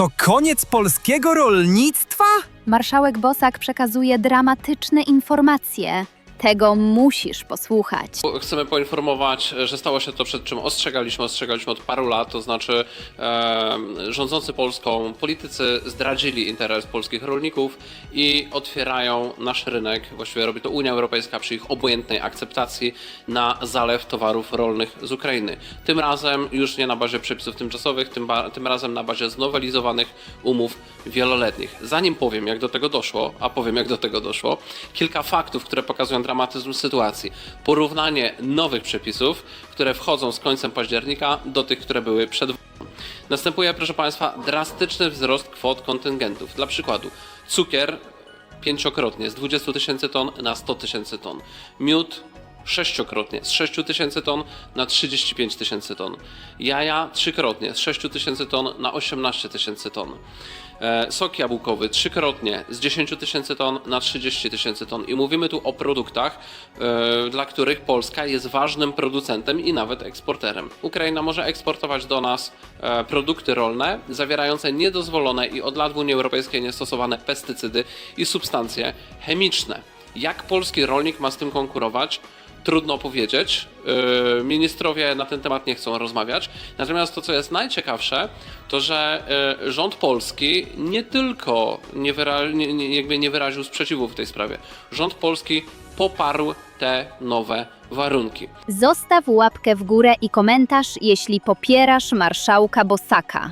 To koniec polskiego rolnictwa? Marszałek Bosak przekazuje dramatyczne informacje. Tego musisz posłuchać. Chcemy poinformować, że stało się to, przed czym ostrzegaliśmy, ostrzegaliśmy od paru lat, to znaczy e, rządzący Polską politycy zdradzili interes polskich rolników i otwierają nasz rynek, właściwie robi to Unia Europejska przy ich obojętnej akceptacji na zalew towarów rolnych z Ukrainy. Tym razem już nie na bazie przepisów tymczasowych, tym, tym razem na bazie znowelizowanych umów wieloletnich. Zanim powiem, jak do tego doszło, a powiem, jak do tego doszło, kilka faktów, które pokazują dramatyzm sytuacji. Porównanie nowych przepisów, które wchodzą z końcem października, do tych, które były przed Następuje, proszę Państwa, drastyczny wzrost kwot kontyngentów. Dla przykładu, cukier pięciokrotnie z 20 tysięcy ton na 100 tysięcy ton. Miód sześciokrotnie z 6 tysięcy ton na 35 tysięcy ton. Jaja trzykrotnie z 6 tysięcy ton na 18 tysięcy ton. E, Sok jabłkowy trzykrotnie z 10 tysięcy ton na 30 tysięcy ton. I mówimy tu o produktach, e, dla których Polska jest ważnym producentem i nawet eksporterem. Ukraina może eksportować do nas e, produkty rolne zawierające niedozwolone i od lat w Unii Europejskiej niestosowane pestycydy i substancje chemiczne. Jak polski rolnik ma z tym konkurować? Trudno powiedzieć. Yy, Ministrowie na ten temat nie chcą rozmawiać. Natomiast to, co jest najciekawsze, to że yy, rząd polski nie tylko nie, wyra- nie, nie, jakby nie wyraził sprzeciwu w tej sprawie. Rząd polski poparł te nowe warunki. Zostaw łapkę w górę i komentarz, jeśli popierasz marszałka Bosaka.